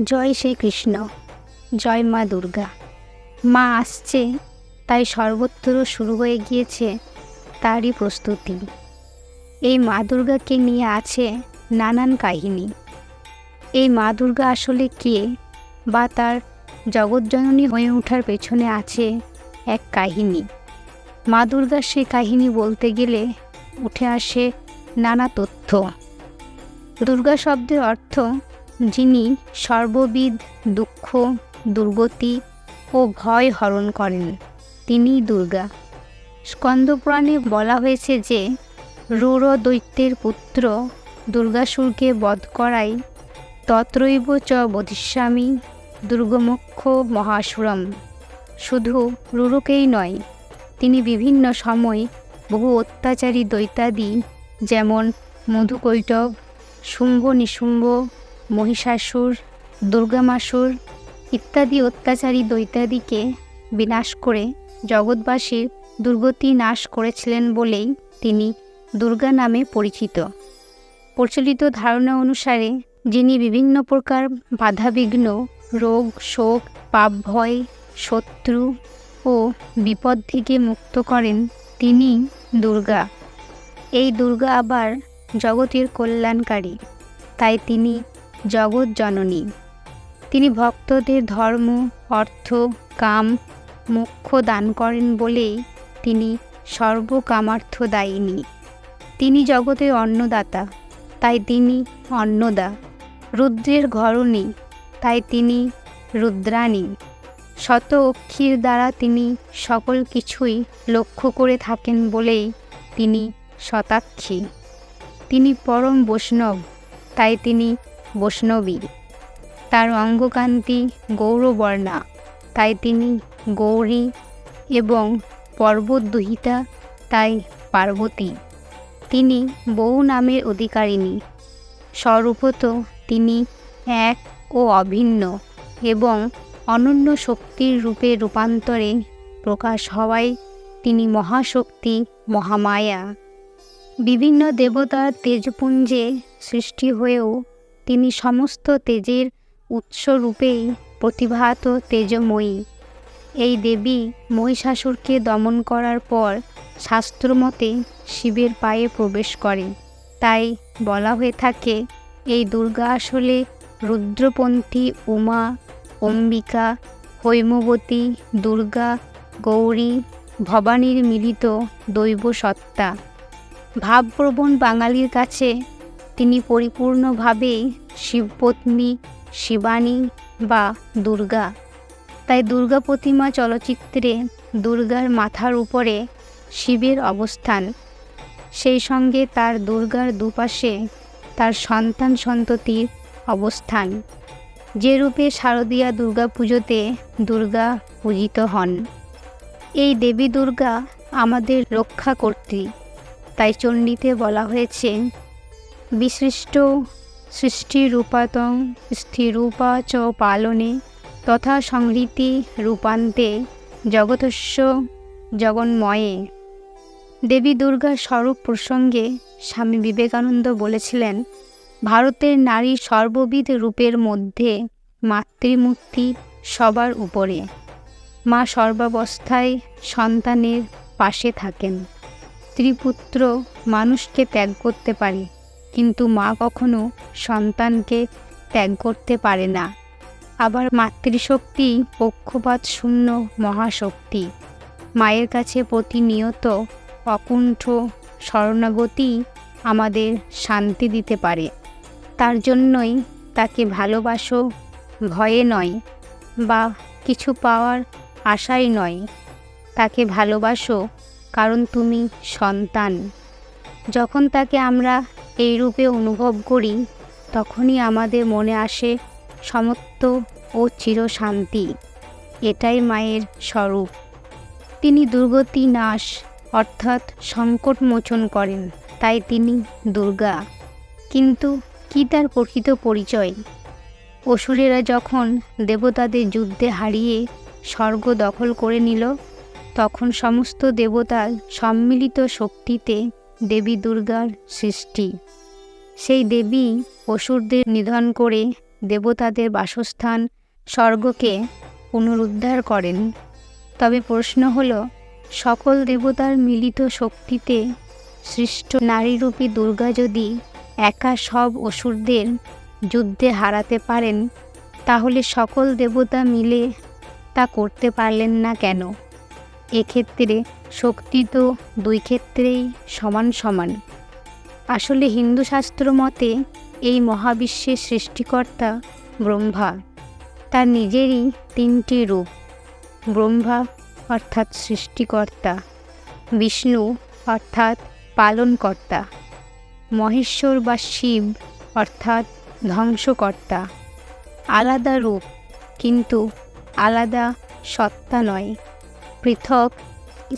জয় শ্রীকৃষ্ণ। জয় মা দুর্গা। মা আসছে, তাই সর্বত্র শুরু হয়ে গিয়েছে তারই প্রস্তুতি। এই মা দুর্গাকে নিয়ে আছে নানান কাহিনী। এই মা দুর্গা আসলে কে বা তার জগৎজননী হয়ে ওঠার পেছনে আছে এক কাহিনী। মা দুর্গার সে কাহিনী বলতে গেলে উঠে আসে নানা তথ্য। দুর্গা শব্দের অর্থ যিনি সর্ববিধ দুঃখ, দুর্গতি ও ভয় হরণ করেন, তিনিই দুর্গা। স্কন্দপুরাণে বলা হয়েছে যে রুর দৈত্যের পুত্র দুর্গাসুরকে বধ করাই তত্রৈব চ বধিষ্যামী দুর্গমক্ষ মহাসুরম। শুধু রুরুকেই নয়, তিনি বিভিন্ন সময় বহু অত্যাচারী দৈত্যাদি যেমন মধুকৈটব শুম্ভ নিশুম্ভ মহিষাসুর, দুর্গামাসুর ইত্যাদি অত্যাচারী দৈত্যাদিকে বিনাশ করে জগৎবাসীর দুর্গতি নাশ করেছিলেন বলেই তিনি দুর্গা নামে পরিচিত। প্রচলিত ধারণা অনুসারে যিনি বিভিন্ন প্রকার বাধাবিঘ্ন, রোগ, শোক, পাপ, ভয়, শত্রু ও বিপদ থেকে মুক্ত করেন তিনি দুর্গা। এই দুর্গা আবার জগতের কল্যাণকারী। তাই তিনি জগৎ জননী। তিনি ভক্তদের ধর্ম, অর্থ, কাম, মোক্ষ দান করেন বলেই তিনি সর্বকামার্থ দায়িনী। তিনি জগতের অন্নদাতা, তাই তিনি অন্নদা। রুদ্রের ঘরণী, তাই তিনি রুদ্রাণী। শত অক্ষীর দ্বারা তিনি সকল কিছুই লক্ষ্য করে থাকেন বলেই তিনি শতাক্ষী। তিনি পরম বৈষ্ণব, তাই তিনি বৈষ্ণবী। তার অঙ্গকান্তি গৌরবর্ণা। তাই তিনি গৌরী এবং পর্বতদুহিতা, তাই পার্বতী। তিনি বহু নামের অধিকারিণী। স্বরূপত তিনি এক ও অভিন্ন এবং অনন্য শক্তির রূপে রূপান্তরে প্রকাশ হওয়ায় তিনি মহাশক্তি, মহামায়া। বিভিন্ন দেবতার তেজপুঞ্জে সৃষ্টি হয়েও তিনি সমস্ত তেজের উৎসরূপেই প্রতিভাত তেজময়ী। এই দেবী মহিষাসুরকে দমন করার পর শাস্ত্রমতে শিবের পায়ে প্রবেশ করে। তাই বলা হয়ে থাকে, এই দুর্গা আসলে রুদ্রপন্থী, উমা, অম্বিকা, হৈমবতী, দুর্গা, গৌরী, ভবানীর মিলিত দৈব সত্তা ভাবপ্রবণ বাঙালির কাছে তিনি পরিপূর্ণভাবেই শিবপত্নী, শিবানী বা দুর্গা। তাই দুর্গা প্রতিমা চলচ্চিত্রে দুর্গার মাথার উপরে শিবের অবস্থান। সেই সঙ্গে তার দুর্গার দুপাশে তার সন্তান সন্ততির অবস্থান, যে রূপে শারদীয়া দুর্গা পুজোতে দুর্গা পূজিত হন। এই দেবী দুর্গা আমাদের রক্ষা কর্ত্রী, তাই চণ্ডীতে বলা হয়েছে বিশিষ্ট সৃষ্টিরূপাতং স্থিরূপা চ পালনে তথা সংহৃতি রূপান্তে জগতস্য জগন্ময়ে দেবী দুর্গার স্বরূপ প্রসঙ্গে স্বামী বিবেকানন্দ বলেছিলেন ভারতের নারী সর্ববিধ রূপের মধ্যে মাতৃমূর্তি সবার উপরে। মা সর্বাবস্থায় সন্তানের পাশে থাকেন। স্ত্রীপুত্র মানুষকে ত্যাগ করতে পারে। কিন্তু মা কখনো সন্তানকে ত্যাগ করতে পারে না। আবার মাতৃশক্তি পক্ষপাত শূন্য মহাশক্তি। মায়ের কাছে প্রতিনিয়ত অকুণ্ঠ শরণাগতি আমাদের শান্তি দিতে পারে। তার জন্যই তাকে ভালোবাসো ভয়ে নয় বা কিছু পাওয়ার আশাই নয়। তাকে ভালোবাসো কারণ তুমি সন্তান। যখন তাকে আমরা এই রূপে অনুভব করি, তখনই আমাদের মনে আসে সমত্ব ও চিরশান্তি। এটাই মায়ের স্বরূপ। তিনি দুর্গতি নাশ, অর্থাৎ সংকট মোচন করেন, তাই তিনি দুর্গা। কিন্তু কি তার প্রকৃত পরিচয়? অসুরেরা যখন দেবতাদের যুদ্ধে হারিয়ে স্বর্গ দখল করে নিল, তখন সমস্ত দেবতার সম্মিলিত শক্তিতে দেবী দুর্গার সৃষ্টি। সেই দেবী অসুরদের নিধন করে দেবতাদের বাসস্থান স্বর্গকে পুনরুদ্ধার করেন। তবে প্রশ্ন হল, সকল দেবতার মিলিত শক্তিতে সৃষ্ট নারীরূপী দুর্গা যদি একা সব অসুরদের যুদ্ধে হারাতে পারেন, তাহলে সকল দেবতা মিলে তা করতে পারলেন না কেন? এক্ষেত্রে শক্তি তো দুই ক্ষেত্রেই সমান সমান। আসলে হিন্দু শাস্ত্র মতে এই মহাবিশ্বের সৃষ্টিকর্তা ব্রহ্মা। তার নিজেরই তিনটি রূপ। ব্রহ্মা অর্থাৎ সৃষ্টিকর্তা, বিষ্ণু অর্থাৎ পালনকর্তা, মহেশ্বর বা শিব অর্থাৎ ধ্বংসকর্তা। আলাদা রূপ, কিন্তু আলাদা সত্তা নয়। পৃথক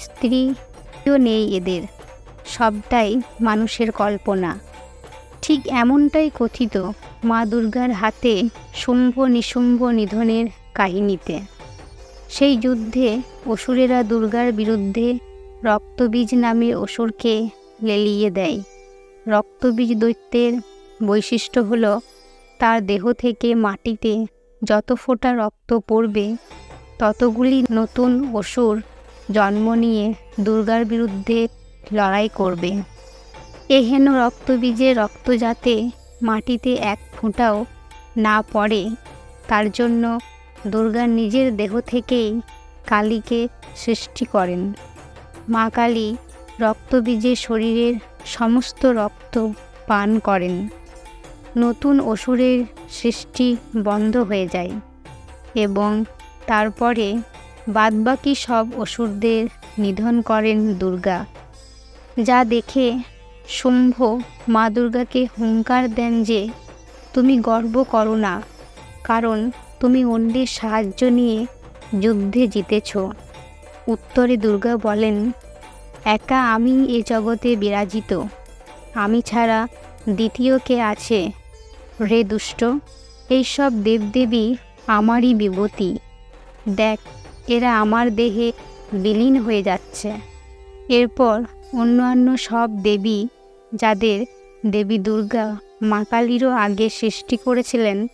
স্ত্রীও নেই এদের। সবটাই মানুষের কল্পনা। ঠিক এমনটাই কথিত মা দুর্গার হাতে শুম্ভ নিশুম্ভ নিধনের কাহিনীতে। সেই যুদ্ধে অসুরেরা দুর্গার বিরুদ্ধে রক্তবীজ নামে অসুরকে লেলিয়ে দেয়। রক্তবীজ দৈত্যের বৈশিষ্ট্য হল, তার দেহ থেকে মাটিতে যত ফোঁটা রক্ত পড়বে ততগুলি নতুন অসুর জন্ম নিয়ে দুর্গার বিরুদ্ধে লড়াই করবে। এহেন রক্তবীজে রক্ত যাতে মাটিতে এক ফোঁটাও না পড়ে, তার জন্য দুর্গা নিজের দেহ থেকেই কালীকে সৃষ্টি করেন। মা কালী রক্তবীজে শরীরের সমস্ত রক্ত পান করেন। নতুন অসুরের সৃষ্টি বন্ধ হয়ে যায় এবং তারপরে বাদবাকি সব অসুরদের নিধন করেন দুর্গা। যা দেখে শুম্ভ মা দুর্গাকে হুঙ্কার দেন যে, তুমি গর্ব করো না, কারণ তুমি অন্যের সাহায্য নিয়ে যুদ্ধে জিতেছ। উত্তরে দুর্গা বলেন, একা আমি এ জগতে বিরাজিত। আমি ছাড়া দ্বিতীয় কে আছে? রে দুষ্ট, এইসব দেবদেবী আমারই বিভূতি। দেখ, এরা আমার দেহে বিলীন হয়ে যাচ্ছে। এরপর অন্যান্য সব দেবী, যাদের দেবী দুর্গা মা কালীরও আগে সৃষ্টি করেছিলেন,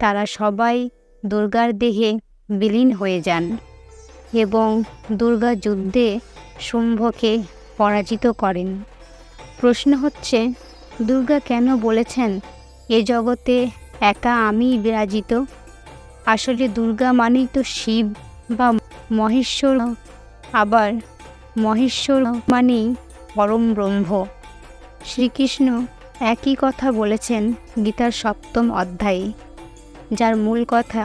তারা সবাই দুর্গার দেহে বিলীন হয়ে যান এবং দুর্গা যুদ্ধে শুম্ভকে পরাজিত করেন। প্রশ্ন হচ্ছে, দুর্গা কেন বলেছেন, এ জগতে একা আমিই বিরাজিত? আসলে দুর্গা মানেই তো শিব বা মহেশ্বর, আবার মহেশ্বর মানেই পরম ব্রহ্ম। শ্রীকৃষ্ণ একই কথা বলেছেন গীতার সপ্তম অধ্যায়ে, যার মূল কথা,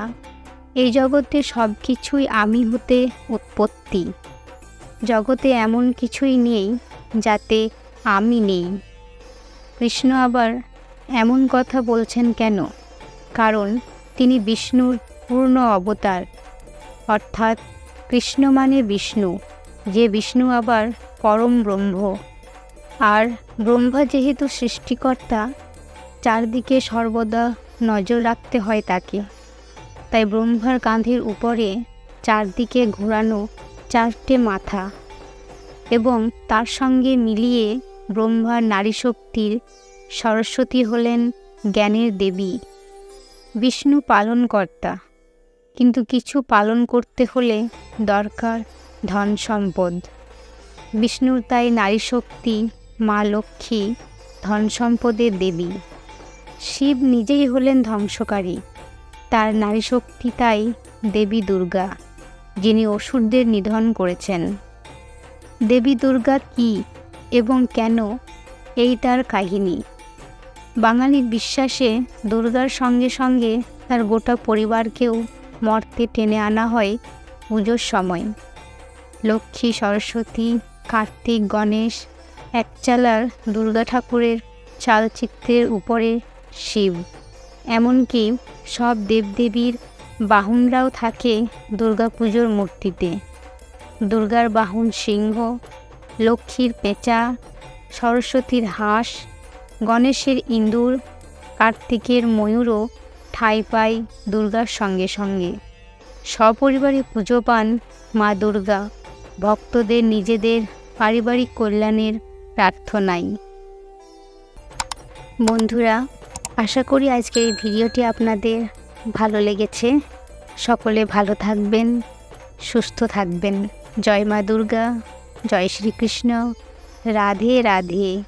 এই জগতে সব কিছুই আমি হতে উৎপত্তি। জগতে এমন কিছুই নেই যাতে আমি নেই। কৃষ্ণ আবার এমন কথা বলছেন কেন? কারণ তিনি বিষ্ণুর পূর্ণ অবতার। অর্থাৎ কৃষ্ণ মানে বিষ্ণু, যে বিষ্ণু আবার পরম ব্রহ্ম। আর ব্রহ্মা যেহেতু সৃষ্টিকর্তা, চারদিকে সর্বদা নজর রাখতে হয় তাকে। তাই ব্রহ্মার কাঁধের উপরে চারদিকে ঘোরানো চারটে মাথা এবং তার সঙ্গে মিলিয়ে ব্রহ্মার নারী শক্তির সরস্বতী হলেন জ্ঞানের দেবী, বিষ্ণু পালনকর্তা। কিন্তু কিছু পালন করতে হলে দরকার ধন সম্পদ। বিষ্ণুর তাই নারী শক্তি, মা লক্ষ্মী, ধন সম্পদের দেবী। শিব নিজেই হলেন ধ্বংসকারী। তার নারী শক্তি তাই দেবী দুর্গা, যিনি অসুরদের নিধন করেছেন। দেবী দুর্গা কি এবং কেন এই তার কাহিনী? বাঙালির বিশ্বাসে দুর্গার সঙ্গে সঙ্গে তার গোটা পরিবারকেও মর্তে টেনে আনা হয় পুজোর সময়। লক্ষ্মী, সরস্বতী, কার্তিক, গণেশ, একচালার, দুর্গা ঠাকুরের চালচিত্রের উপরে শিব। এমনকি সব দেবদেবীর বাহনরাও থাকে দুর্গাপুজোর মূর্তিতে। দুর্গার বাহন সিংহ, লক্ষ্মীর পেঁচা, সরস্বতীর হাঁস, গণেশের ইঁদুর, কার্তিকের ময়ূরও ঠাঁই পায় দুর্গার সঙ্গে সঙ্গে। সপরিবারে পুজো পান মা দুর্গা। ভক্তদের নিজেদের পারিবারিক কল্যাণের প্রার্থনাই। বন্ধুরা, আশা করি আজকের এই ভিডিওটি আপনাদের ভালো লেগেছে। সকলে ভালো থাকবেন, সুস্থ থাকবেন। জয় মা দুর্গা, জয় শ্রীকৃষ্ণ। রাধে রাধে।